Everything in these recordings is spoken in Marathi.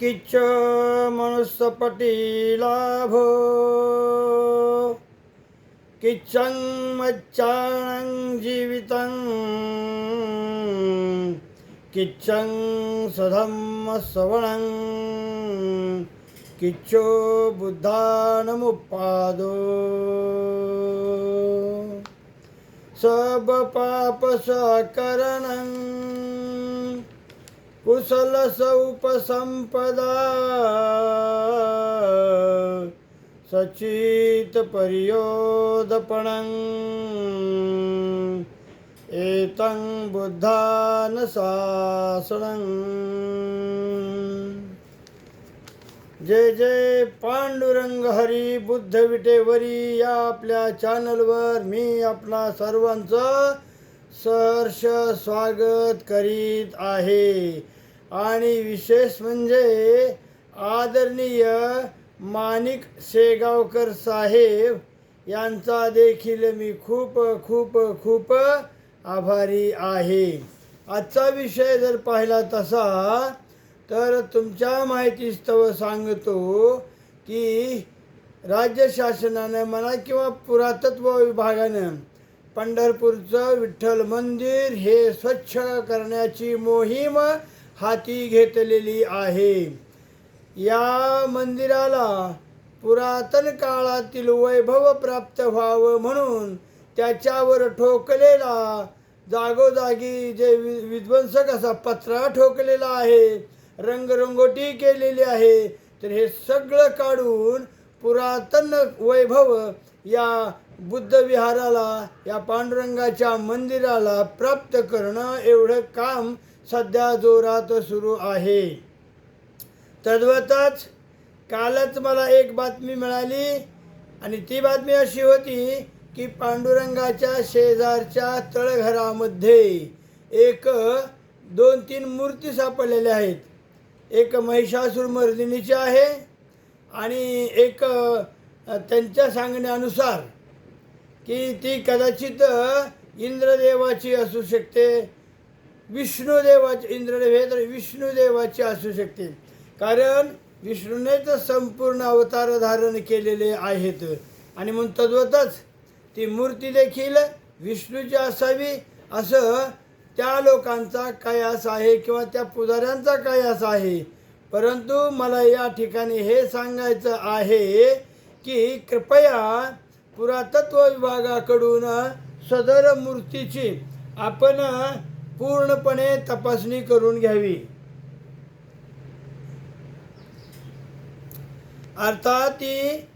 किच्च मनुष्यपटी लाभो। किच्चं मच्चाणं जीवितं। किच्चं सधम्मश्रवणं किच्चो बुद्धानमुपादो। सब पाप कुशल उपसंपदा सचित पर्योदपणं एतं बुद्धान शासनं जय जय पांडुरंग हरी बुद्ध विटेवरी या आपल्या चॅनलवर मी आपणा सर्वांचं सहर्ष स्वागत करीत आहे. आणि विशेष म्हणजे आदरणीय माणिक शेगावकर साहेब यांचा देखील मी खूप खूप खूप आभारी आहे. आजचा विषय जर पाहिला तसा तर तुमच्या माहितीस्तव सांगतो की राज्य शासनानं म्हणा किंवा पुरातत्व विभागानं पंढरपूरचं विठ्ठल मंदिर हे स्वच्छ करण्याची मोहीम हाती घेतलेली आहे. या मंदिराला पुरातन काळातील वैभव प्राप्त व्हावं म्हणून त्याच्यावर ठोकलेला जागोजागी जे वि विध्वंसक असा पत्रा ठोकलेला आहे रंगरंगोटी केलेली आहे तर हे सगळं काढून पुरातन वैभव या बुद्ध विहाराला या पांडुरंगाच्या मंदिराला प्राप्त करणं एवढं काम सध्या जोरात सुरू आहे. तद्वतच कालच मला एक बातमी मिळाली आणि ती बातमी अशी होती की पांडुरंगाच्या शेजारच्या तळघरामध्ये एक दोन तीन मूर्ती सापडलेल्या आहेत. एक महिषासूर मर्दिनीची आहे आणि एक त्यांच्या सांगण्यानुसार की ती कदाचित इंद्रदेवाची असू शकते. विष्णुदेवाचे इंद्रदेव हे तर विष्णुदेवाची असू शकते कारण विष्णूने तर संपूर्ण अवतार धारण केलेले आहेत. आणि म्हणून तद्वतच ती मूर्ती देखील विष्णूची असावी असं त्या लोकांचा कयास आहे किंवा त्या पुजाऱ्यांचा कयास आहे. परंतु मला या ठिकाणी हे सांगायचं आहे की कृपया पुरातत्व विभागाकडून सदर मूर्तीची आपण पूर्णपणे तपासणी करून घ्यावी. अर्थात ती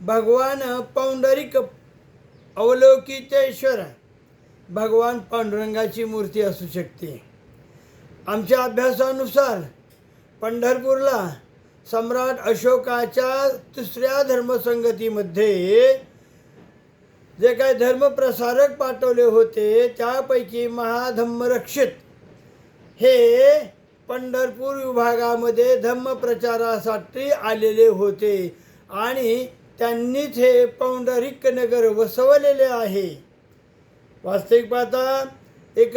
भगवान पौंडरिक अवलोकितेश्वर भगवान पांडुरंगाची मूर्ती असू शकते. आमच्या अभ्यासानुसार पंढरपूरला सम्राट अशोकाच्या तिसऱ्या धर्मसंगतीमध्ये जे काही धर्मप्रसारक पाठवले होते त्यापैकी महाधम्मरक्षित. हे पंढरपूर विभागामध्ये धम्मप्रचारासाठी आलेले होते आणि त्यांनीच हे पौंडरिक नगर वसवलेले आहे. वास्तविक पाहता एक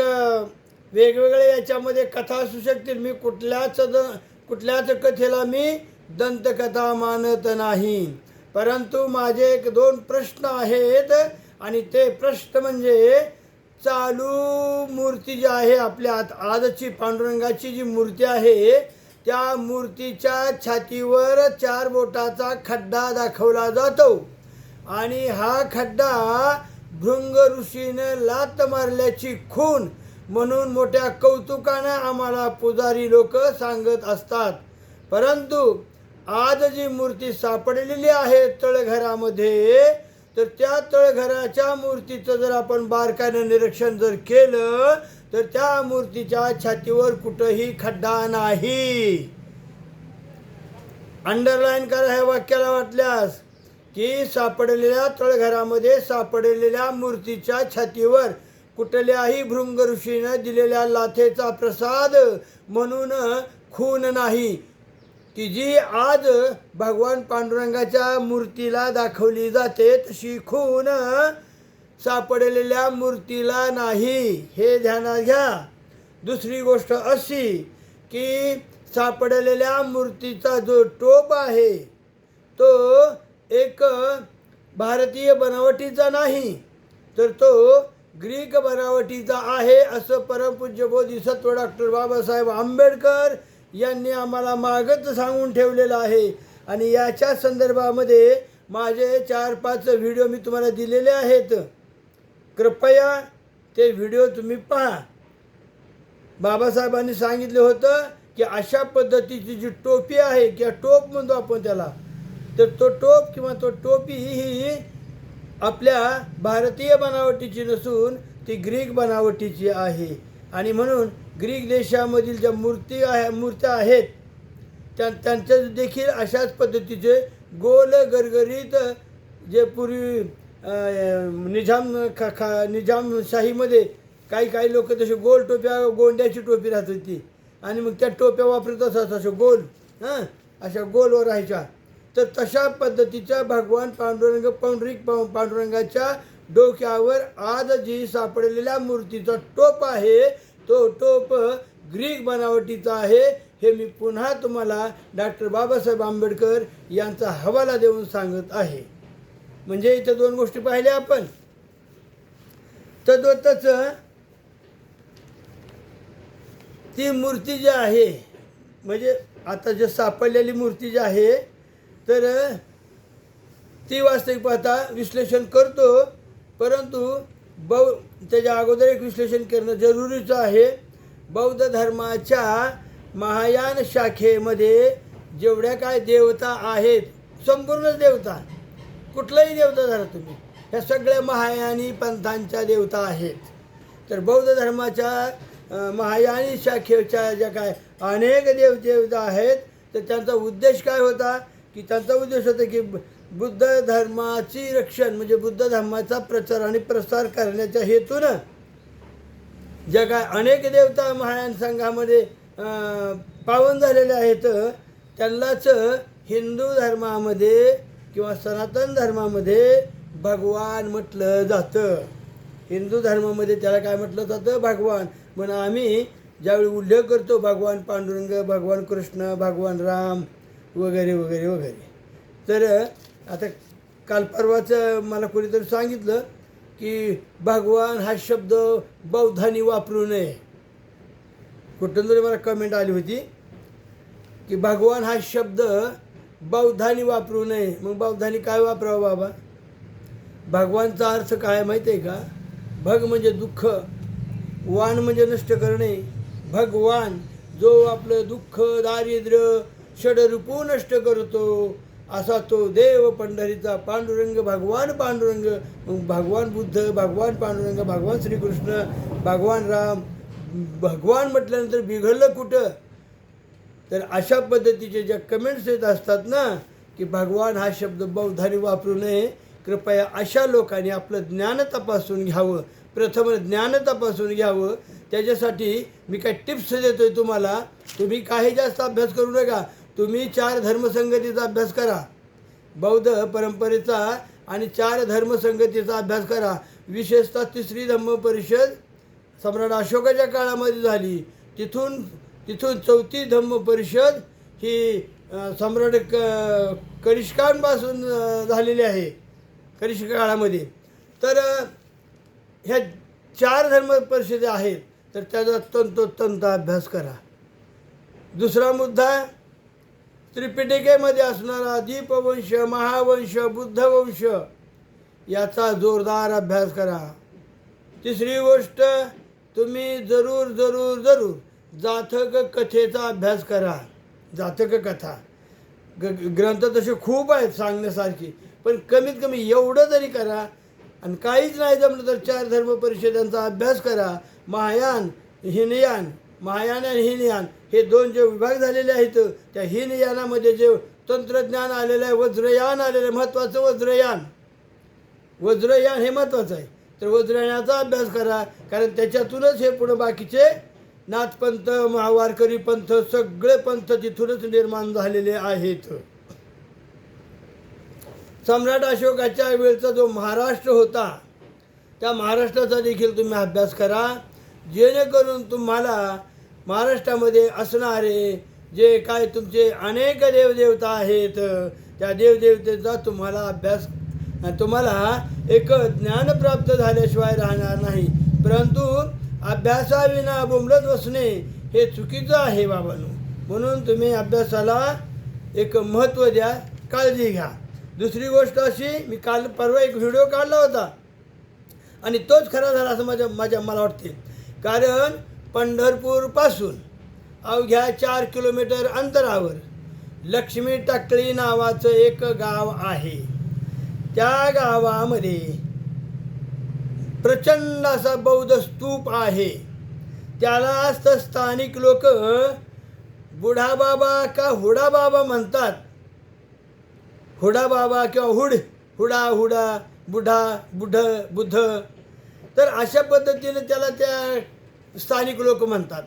वेगवेगळे याच्यामध्ये कथा असू शकतील. मी कुठल्याच द कुठल्याच कथेला मी दंतकथा मानत नाही. परंतु माझे एक दोन प्रश्न आहेत आणि ते प्रश्न म्हणजे चालू मूर्ती जी आहे आपल्या आत आजची पांडुरंगाची जी मूर्ती आहे त्या मूर्तीच्या छातीवर चार बोटाचा खड्डा दाखवला जातो. आणि हा खड्डा भृंग ऋषीनं लात मारल्याची खून म्हणून मोठ्या कौतुकानं आम्हाला पुजारी लोक सांगत असतात. परंतु आज जी मूर्ती सापडलेली आहे तळघरामध्ये तर त्या तळघराच्या मूर्तीचं जर आपण बारकाईनं निरीक्षण जर केलं तर त्या मूर्तीच्या छातीवर कुठंही खड्डा नाही. अंडरलाईन करा ह्या वाक्याला वाटल्यास की सापडलेल्या तळघरामध्ये सापडलेल्या मूर्तीच्या छातीवर कुठल्याही भृंग ऋषीनं दिलेल्या लाथेचा प्रसाद म्हणून खून नाही. की जी आज भगवान पांडुरंगाच्या मूर्तीला दाखवली जाते तशी खून सापडलेल्या मूर्तीला नाही. हे ध्यानात घ्या. दुसरी गोष्ट अशी की सापडलेल्या मूर्तीचा जो टोप आहे तो एक भारतीय बनावटीचा नाही तर तो ग्रीक बनावटीचा आहे असं परमपूज्य बोधिसत्व डॉक्टर बाबासाहेब आंबेडकर यांनी आम्हाला मागत सांगून ठेवलेलं आहे. आणि याच्या संदर्भामध्ये माझे चार पाच व्हिडिओ मी तुम्हाला दिलेले आहेत. कृपया ते व्हिडिओ तुम्ही पहा. बाबासाहेबांनी सांगितलं होतं की अशा पद्धतीची जी टोपी आहे किंवा टोप म्हणतो आपण त्याला तर तो टोप किंवा तो टोपी ही आपल्या भारतीय बनावटीची नसून ती ग्रीक बनावटीची आहे. आणि म्हणून ग्रीक देशामधील ज्या मूर्ती आहे मूर्त्या आहेत त्या त्यांच्या देखील अशाच पद्धतीचे गोल गरगरीत जे पूर्वी निजाम खा खा निजामशाहीमध्ये काही काही लोक तसे गोल टोप्या गोंड्याची टोपी राहत होती. आणि मग त्या टोप्या वापरत असत अशा गोल हां अशा गोलवर राहायच्या. तर तशा पद्धतीच्या भगवान पांडुरंग पांढरी पांडुरंगाच्या डोक्यावर आज जी सापडलेल्या मूर्तीचा टोप आहे तो टोप ग्रीक बनावटीचा आहे. हे मी पुन्हा तुम्हाला डॉक्टर बाबासाहेब आंबेडकर यांचा हवाला देऊन सांगत आहे. म्हणजे इथं दोन गोष्टी पाहिल्या आपण. तद्वतच ती मूर्ती जी आहे म्हणजे आता जे सापडलेली मूर्ती जी आहे तर ती वास्तविक पाहता विश्लेषण करतो. परंतु बौ त्याच्या अगोदर एक विश्लेषण करणं जरुरीचं आहे. बौद्ध धर्माच्या महायान शाखेमध्ये जेवढ्या काय देवता आहेत संपूर्ण देवता कुठलाही देवता धरा तुम्ही ह्या सगळ्या महायानी पंथांच्या देवता आहेत. तर बौद्ध धर्माच्या महायानी शाखेच्या ज्या काय अनेक देव देवता आहेत तर त्यांचा उद्देश काय होता? की त्यांचा उद्देश होता की बुद्ध धर्माची रक्षण म्हणजे बुद्ध धर्माचा प्रचार आणि प्रसार करण्याच्या हेतूनं ज्या काय अनेक देवता महायान संघामध्ये पावन झालेले आहेत. त्यांनाच हिंदू धर्मामध्ये किंवा सनातन धर्मामध्ये भगवान म्हटलं जातं. हिंदू धर्मामध्ये त्याला काय म्हटलं जातं? भगवान. म्हणून आम्ही ज्यावेळी उल्लेख करतो भगवान पांडुरंग भगवान कृष्ण भगवान राम वगैरे वगैरे वगैरे. तर आता काल परवाचं मला कोणीतरी सांगितलं की भगवान हा शब्द बौद्धांनी वापरू नये. कुठून तरी मला कमेंट आली होती की भगवान हा शब्द बौद्धांनी वापरू नये. मग बौद्धांनी काय वापरावं बाबा? भगवानचा अर्थ काय माहिती आहे का? भग म्हणजे दुःख वान म्हणजे नष्ट करणे. भगवान जो आपलं दुःख दारिद्र्य षडरूपू नष्ट करतो असा तो देव पंढरीचा पांडुरंग भगवान पांडुरंग भगवान बुद्ध भगवान पांडुरंग भगवान श्रीकृष्ण भगवान राम भगवान म्हटल्यानंतर बिघडलं कुठं? तर अशा पद्धतीचे ज्या कमेंट्स येत असतात ना की भगवान हा शब्द बौद्धाने वापरू नये कृपया अशा लोकांनी आपलं ज्ञान तपासून घ्यावं. प्रथम ज्ञान तपासून घ्यावं. त्याच्यासाठी मी काय टिप्स देतोय तुम्हाला. तुम्ही काही जास्त अभ्यास करू नका. तुम्ही चार धर्मसंगतीचा अभ्यास करा. बौद्ध परंपरेचा आणि चार धर्मसंगतीचा अभ्यास करा. विशेषतः तिसरी धम्म परिषद सम्राट अशोकाच्या काळामध्ये झाली. तिथून तिथून चौथी धम्म परिषद ही सम्राट क कनिष्कांपासून झालेली आहे. कनिष्क काळामध्ये. तर ह्या चार धर्म परिषदे आहेत. तर त्याचा तंतोतंत अभ्यास करा. दुसरा मुद्दा त्रिपिटिकेमध्ये असणारा दीपवंश महावंश बुद्धवंश याचा जोरदार अभ्यास करा. तिसरी गोष्ट तुम्ही जरूर जरूर जरूर जातक कथेचा अभ्यास करा. जातक कथा ग ग्रंथ तसे खूप आहेत सांगण्यासारखी पण कमीत कमी एवढं तरी करा आणि काहीच नाही जमलं तर चार धर्म परिषदांचा अभ्यास करा. महायान हिनयान महायान आणि हिनयान हे दोन जे विभाग झालेले आहेत त्या हिनयानामध्ये जे तंत्रज्ञान आलेलं आहे वज्रयान आलेलं आहे महत्त्वाचं वज्रयान. वज्रयान हे महत्त्वाचं आहे. तर वज्रयानाचा अभ्यास करा कारण त्याच्यातूनच हे पुढं बाकीचे नाथपंथ महावारकरी पंथ सगळे पंथ तिथूनच निर्माण झालेले आहेत. सम्राट अशोकाच्या वेळचा जो महाराष्ट्र होता त्या महाराष्ट्राचा देखील तुम्ही अभ्यास करा. जेणेकरून तुम्हाला महाराष्ट्रामध्ये असणारे जे काय तुमचे अनेक देवदेवता आहेत त्या देवदेवतेचा तुम्हाला अभ्यास तुम्हाला एक ज्ञान प्राप्त झाल्याशिवाय राहणार नाही. परंतु अभ्यासाविना बोंबलत बसणे हे चुकीचं आहे बाबांनो. म्हणून तुम्ही अभ्यासाला एक महत्त्व द्या काळजी घ्या. दुसरी गोष्ट अशी मी काल परवा एक व्हिडिओ काढला होता. आणि तोच खरा झाला असं माझ्या माझ्या मला वाटते. कारण पंढरपूरपासून अवघ्या चार किलोमीटर अंतरावर लक्ष्मी टाकळी नावाचं एक गाव आहे. त्या गावामध्ये प्रचंड असा बौद्ध स्तूप आहे. त्याला तर स्थानिक लोक बुढाबाबा का हुडाबाबा म्हणतात. हुडाबाबा किंवा हुड हुडा हुडा बुढा बुढ बुध तर अशा पद्धतीने त्याला त्या स्थानिक लोक म्हणतात.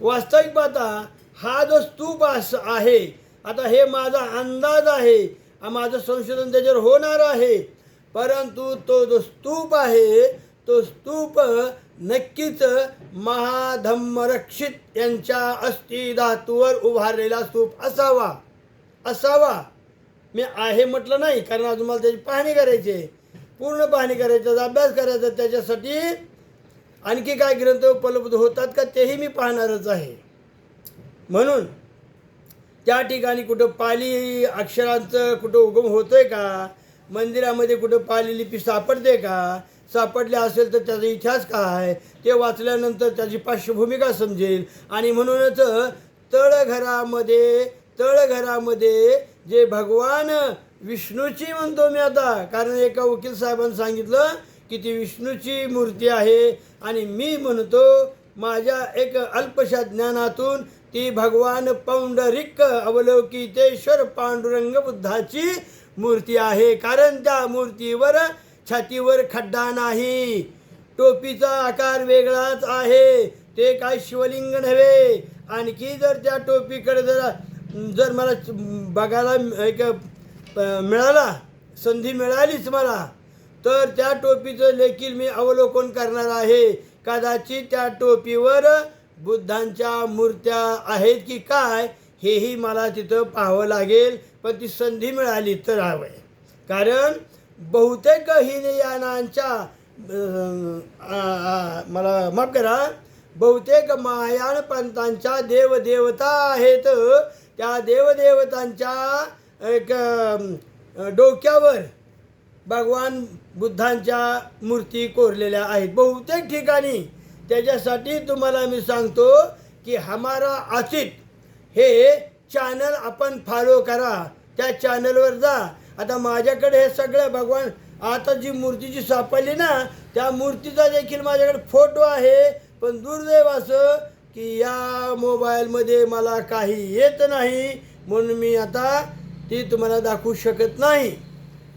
वास्तविक पाहता हा जो स्तूप अस आहे आता हे माझा अंदाज आहे हा माझं संशोधन त्याच्यावर होणार आहे. परंतु तो जो स्तूप आहे तो स्तूप नक्कीच महाधम्मरक्षित यांच्या अस्थि धातूवर उभारलेला स्तूप असावा. असावा. मी आहे म्हटलं नाही कारण अजून मला त्याची पाहणी करायची आहे. पूर्ण पाहणी करायची त्याचा अभ्यास करायचा त्याच्यासाठी. आणखी काय ग्रंथ उपलब्ध होतात का तेही मी पाहणारच आहे. म्हणून त्या ठिकाणी कुठं पाली अक्षरांचं कुठं उगम होतोय का? मंदिरामध्ये कुठं पाली लिपी सापडते का? सापडले असेल तर त्याचा इतिहास काय? ते वाचल्यानंतर त्याची पार्श्वभूमी का समजेल. आणि म्हणूनच तळघरामध्ये तळघरामध्ये जे भगवान विष्णूची म्हणतो मी आता. कारण एका वकील साहेबांनी सांगितलं की ती विष्णूची मूर्ती आहे. आणि मी म्हणतो माझ्या एक अल्पशा ज्ञानातून ती भगवान पौंडरिक अवलोकितेश्वर पांडुरंग बुद्धाची मूर्ती आहे. कारण त्या मूर्तीवर छातीवर खड्डा नाही. टोपीचा आकार वेगळाच आहे. ते काय शिवलिंग नव्हे. आणखी जर त्या टोपीकडे जर जर मला बघायला एक मिळाला. संधी मिळालीच मला. तर त्या टोपीचं देखील मी अवलोकन करणार आहे. कदाचित त्या टोपीवर बुद्धांच्या मूर्त्या आहेत की काय हेही मला तिथं पाहावं लागेल. पण ती संधी मिळाली तर हवं. आहे कारण बहुतेक हिनयानांच्या मला माफ करा. बहुतेक महायान पंथांच्या देवदेवता आहेत. त्या देवदेवतांच्या एक डोक्यावर भगवान बुद्धांच्या मूर्ती कोरलेल्या आहेत. बहुतेक ठिकाणी त्याच्यासाठी तुम्हाला मी सांगतो की हमारा आचित हे चॅनल आपण फॉलो करा. त्या चॅनलवर जा. आता माझ्याकडे हे सगळं भगवान आता जी मूर्ती जी सापडली ना त्या मूर्तीचा देखील माझ्याकडे फोटो आहे. पण दुर्दैव असं की या मोबाईलमध्ये मला काही येत नाही. म्हणून मी आता ती तुम्हाला दाखवू शकत नाही.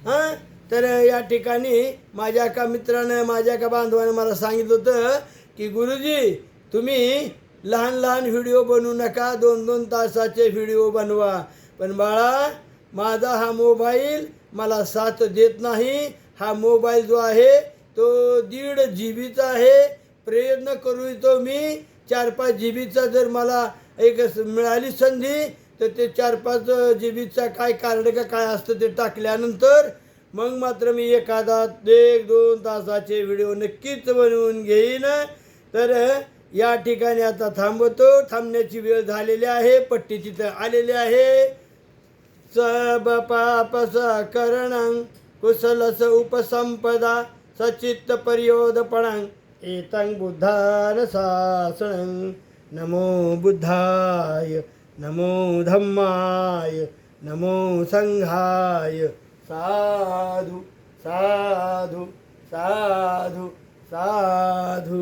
हां? तर या ठिकाणी माझ्या एका मित्रानं माझ्या एका बांधवानं मला सांगितलं होतं की गुरुजी तुम्ही लहान लहान व्हिडिओ बनवू नका दोन दोन तासाचे व्हिडिओ बनवा. पण बाळा माझा हा मोबाईल मला साथ देत नाही. हा मोबाईल जो आहे तो दीड जी बीचा आहे. प्रयत्न करू इतो मी. चार पाच जी बीचा जर मला एक मिळाली संधी तर ते चार पाच जी बीचा काय कार्ड का काय असतं ते टाकल्यानंतर मग मात्र मी एखादा एक दोन तासाचे व्हिडिओ नक्कीच बनवून घेईन. तर या ठिकाणी आता थांबतो. थांबण्याची वेळ झालेली आहे. पट्टी तिथं आलेली आहे. स बपापस करणं कुसलस उपसंपदा सचित्त पर्योदपणं एतं बुद्धान शासनं नमो बुद्धाय नमो धम्माय नमो संघाय। साधु साधु साधु साधु